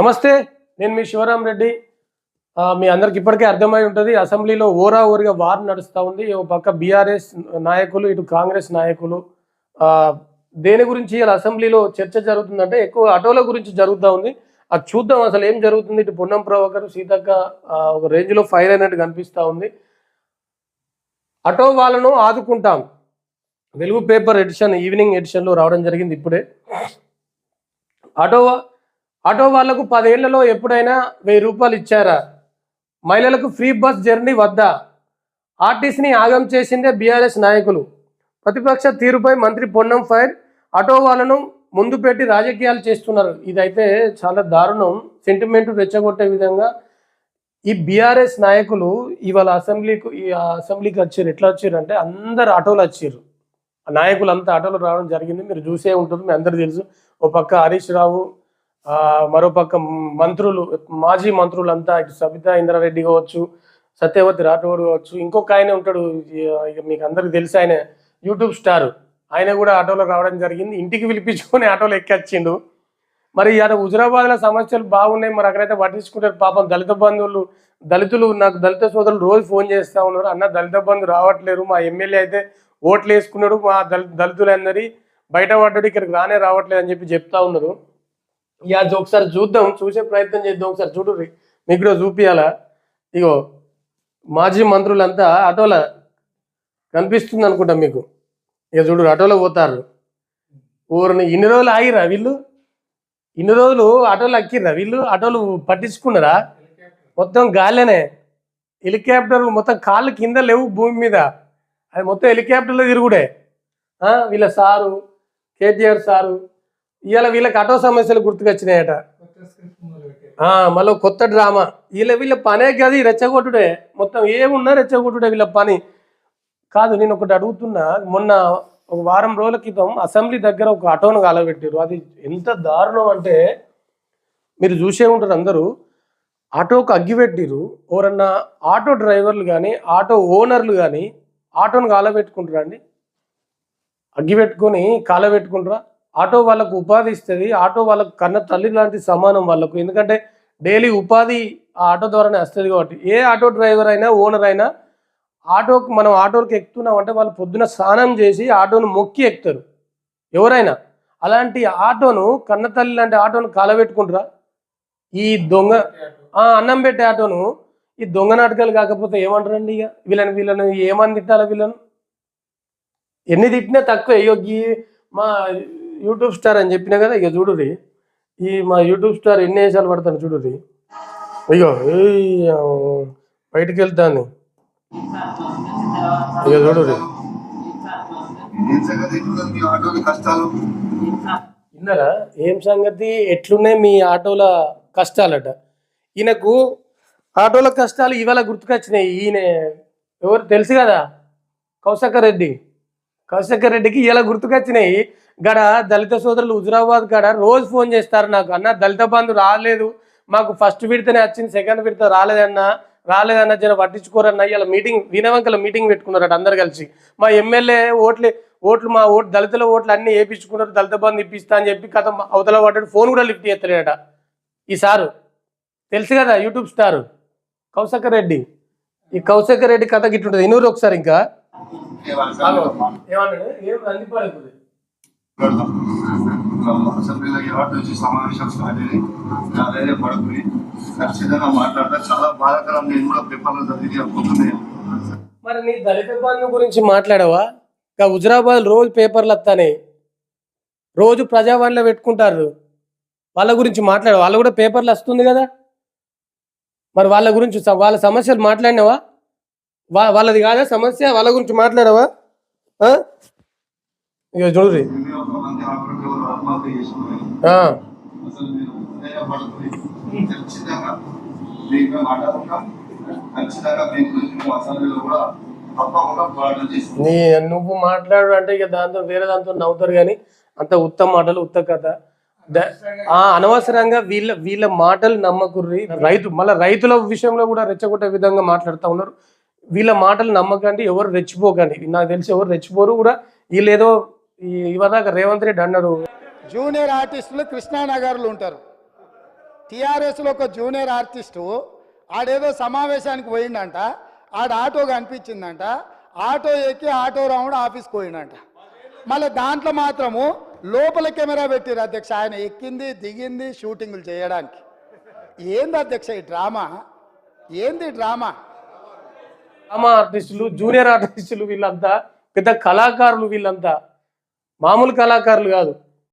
నమస్తే నేను మీ శివరాం రెడ్డి. మీ అందరికి ఇప్పటికే అర్థమై ఉంటుంది అసెంబ్లీలో ఓరా ఓరిగా వార్ నడుస్తూ ఉంది. ఓ పక్క బీఆర్ఎస్ నాయకులు ఇటు కాంగ్రెస్ నాయకులు. దేని గురించి ఇలా అసెంబ్లీలో చర్చ జరుగుతుందంటే ఎక్కువ ఆటోల గురించి జరుగుతూ ఉంది. అది చూద్దాం అసలు ఏం జరుగుతుంది. ఇటు పొన్నం ప్రభాకర్ సీతక్క ఒక రేంజ్లో ఫైర్ అయినట్టు కనిపిస్తూ ఉంది. ఆటో వాళ్ళను ఆదుకుంటాం. వెలుగు పేపర్ ఎడిషన్ ఈవినింగ్ ఎడిషన్లో రావడం జరిగింది ఇప్పుడే. అటోవా ఆటో వాళ్ళకు పదేళ్ళలో ఎప్పుడైనా వెయ్యి రూపాయలు ఇచ్చారా? మహిళలకు ఫ్రీ బస్ జర్నీ వద్దా? ఆర్టీసీని ఆగం చేసిందే బీఆర్ఎస్ నాయకులు. ప్రతిపక్ష తీరుపై మంత్రి పొన్నం ఫైర్ ఆటో వాళ్ళను ముందు పెట్టి రాజకీయాలు చేస్తున్నారు. ఇదైతే చాలా దారుణం. సెంటిమెంట్ రెచ్చగొట్టే విధంగా ఈ బీఆర్ఎస్ నాయకులు ఇవాళ అసెంబ్లీకి ఈ అసెంబ్లీకి వచ్చారు. ఎట్లా వచ్చారు అంటే అందరు ఆటోలు వచ్చారు. ఆ నాయకులు అంతా ఆటోలు రావడం జరిగింది. మీరు చూసే ఉంటుంది. మీ అందరు తెలుసు. ఓ పక్క హరీష్ రావు మరోపక్క మరో పక్క మంత్రులు మాజీ మంత్రులు అంతా ఇటు సబితా ఇంద్రారెడ్డి కావచ్చు సత్యవతి రాఠోడ్ కావచ్చు ఇంకొక ఆయన ఉంటాడు ఇక మీకు అందరికి తెలుసు ఆయన యూట్యూబ్ స్టార్. ఆయన కూడా ఆటోలో రావడం జరిగింది. ఇంటికి పిలిపించుకొని ఆటోలో ఎక్కొచ్చిండు. మరి అక్కడ హుజరాబాద్లో సమస్యలు బాగున్నాయి. మరి అక్కడైతే పట్టించుకుంటారు. పాపం దళిత బంధువులు దళితులు నాకు దళిత సోదరులు రోజు ఫోన్ చేస్తూ ఉన్నారు. అన్న దళిత బంధు రావట్లేరు. మా ఎమ్మెల్యే అయితే ఓట్లు వేసుకున్నాడు. మా దళ దళితులందరి బయట పడ్డాడు ఇక్కడికి రానే రావట్లేదు అని చెప్పి చెప్తా ఉన్నారు. ఇక అది ఒకసారి చూద్దాం చూసే ప్రయత్నం చేద్దాం ఒకసారి చూడు మీకు కూడా చూపియాలా ఇగో మాజీ మంత్రులంతా ఆటోల కనిపిస్తుంది అనుకుంటా మీకు. ఇక చూడు ఆటోలో పోతారు. ఊరిని ఇన్ని రోజులు ఆగిరా వీళ్ళు? ఇన్ని రోజులు ఆటోలు అక్కిర్రా వీళ్ళు? ఆటోలు పట్టించుకున్నారా? మొత్తం గాలినే హెలికాప్టర్ మొత్తం కాళ్ళు కింద లేవు భూమి మీద. అది మొత్తం హెలికాప్టర్లో తిరుగుడే. వీళ్ళ సారు కేటీఆర్ సారు ఇవాళ వీళ్ళకి ఆటో సమస్యలు గుర్తుకొచ్చినాయట. మళ్ళీ కొత్త డ్రామా. వీళ్ళ వీళ్ళ పనే కాదు ఈ రెచ్చగొట్టుడే. మొత్తం ఏమున్నా రెచ్చగొట్టుడే వీళ్ళ పని. కాదు నేను ఒకటి అడుగుతున్నా. మొన్న ఒక వారం రోజుల క్రితం అసెంబ్లీ దగ్గర ఒక ఆటోను కాలబెట్టారు అది ఎంత దారుణం అంటే మీరు చూసే ఉంటారు అందరూ. ఆటోకు అగ్గిపెట్టిరు ఎవరన్నా ఆటో డ్రైవర్లు కానీ ఆటో ఓనర్లు కానీ ఆటోను కాలబెట్టుకుంటారా అండి? అగ్గిపెట్టుకొని కాలబెట్టుకుంటారా? ఆటో వాళ్ళకు ఉపాధి ఇస్తుంది ఆటో వాళ్ళకు కన్న తల్లి లాంటి సమానం వాళ్ళకు. ఎందుకంటే డైలీ ఉపాధి ఆ ఆటో ద్వారానే వస్తుంది కాబట్టి. ఏ ఆటో డ్రైవర్ అయినా ఓనర్ అయినా ఆటోకి మనం ఆటోకి ఎక్కుతున్నాం అంటే వాళ్ళు పొద్దున స్నానం చేసి ఆటోను మొక్కి ఎక్కుతారు. ఎవరైనా. అలాంటి ఆటోను కన్న తల్లి లాంటి ఆటోను కాలబెట్టుకుంటారా? ఈ దొంగ అన్నం పెట్టే ఆటోను ఈ దొంగ నాటకాలు కాకపోతే ఏమంటారండి ఇక? వీళ్ళని వీళ్ళని ఏమని తిట్టాలి వీళ్ళను? ఎన్ని తిట్టినా తక్కువ. అయ్యో మా యూట్యూబ్ స్టార్ అని చెప్పినా కదా ఇక చూడుది ఈ మా యూట్యూబ్ స్టార్ ఎన్ని వేషాలు పడతాను చూడుది అయ్యో ఏయ్, బయటికి వెళ్తాను ఇక చూడుది కష్టాలు విన్నారా? ఏం సంగతి? ఎట్లున్నాయి మీ ఆటోల కష్టాలట? ఈయనకు ఆటోల కష్టాలు ఇవాళ గుర్తుకొచ్చినాయి. ఈయన ఎవరు తెలుసు కదా? కౌశక రెడ్డి. కౌశంకర్ రెడ్డికి ఇలా గుర్తుకొచ్చినాయి. గడ దళిత సోదరులు హుజరాబాద్ గడ రోజు ఫోన్ చేస్తారు నాకు. అన్న దళిత బంధు రాలేదు. మాకు ఫస్ట్ విడతనే వచ్చింది సెకండ్ విడత రాలేదన్నా. రాలేదన్న జర పట్టించుకోరన్న. ఇలా మీటింగ్ వినవంకల మీటింగ్ పెట్టుకున్నారట అందరు కలిసి. మా ఎమ్మెల్యే ఓట్లే ఓట్లు మా ఓట్లు దళితుల ఓట్లు అన్ని వేయించుకున్నారు దళిత బంధు ఇప్పిస్తా అని చెప్పి కథ అవతల పడ్డాడు. ఫోన్ కూడా లిఫ్ట్ చేస్తాడట ఈ సారు తెలుసు కదా యూట్యూబ్ స్టార్. కౌశకర్ రెడ్డి. ఈ కౌశక రెడ్డి కథ గిట్టుంటుంది ఇనూరు ఒకసారి ఇంకా. ఏమన్నాడు ఏం అసెంబ్లీలో ఈ సమావేశం స్టార్ట్ అయ్యి పడుకుని ఖచ్చితంగా మాట్లాడతా చాలా బాధాకరం నేను కూడా పేపర్లో చదివి అనుకుంటున్నాను మరి నీ దళిత బంధు గురించి మాట్లాడవా? ఇంకా హుజరాబాద్ రోజు పేపర్లు వస్తానే రోజు ప్రజావాణిలో పెట్టుకుంటారు. వాళ్ళ గురించి మాట్లాడ వాళ్ళు కూడా పేపర్లు వస్తుంది కదా. మరి వాళ్ళ గురించి వాళ్ళ సమస్యలు మాట్లాడినావా? వాళ్ళది కాదా సమస్య? వాళ్ళ గురించి మాట్లాడవా? ఆ? ఇక చూడరి నీ నువ్వు మాట్లాడు అంటే ఇక దాంతో వేరే దాంతో నవ్వుతారు కానీ అంత ఉత్తమ మాటలు ఉత్త కథ. అనవసరంగా వీళ్ళ వీళ్ళ మాటలు నమ్మకుర్రి. రైతు మళ్ళీ రైతుల విషయంలో కూడా రెచ్చగొట్టే విధంగా మాట్లాడుతూ ఉన్నారు. వీళ్ళ మాటలు నమ్మకండి ఎవరు రెచ్చిపోకండి. నాకు తెలిసి ఎవరు రెచ్చిపోరు కూడా వీళ్ళేదో ఈ- ఇవదాకా రేవంత్ రెడ్డి అన్నారు జూనియర్ ఆర్టిస్టులు కృష్ణానగర్లు ఉంటారు. టీఆర్ఎస్లో ఒక జూనియర్ ఆర్టిస్టు ఆడేదో సమావేశానికి పోయిండంట ఆడ ఆటో కనిపించిందంట ఆటో ఎక్కి ఆటో రౌండ్ ఆఫీస్కి పోయిండంట. మళ్ళీ దాంట్లో మాత్రము లోపల కెమెరా పెట్టిరు అధ్యక్ష ఆయన ఎక్కింది దిగింది షూటింగులు చేయడానికి. ఏంది అధ్యక్ష ఈ డ్రామా? ఏంది డ్రామా? డ్రామా ఆర్టిస్టులు జూనియర్ ఆర్టిస్టులు వీళ్ళంతా పెద్ద కళాకారులు వీళ్ళంతా. మామూలు కళాకారులు కాదు.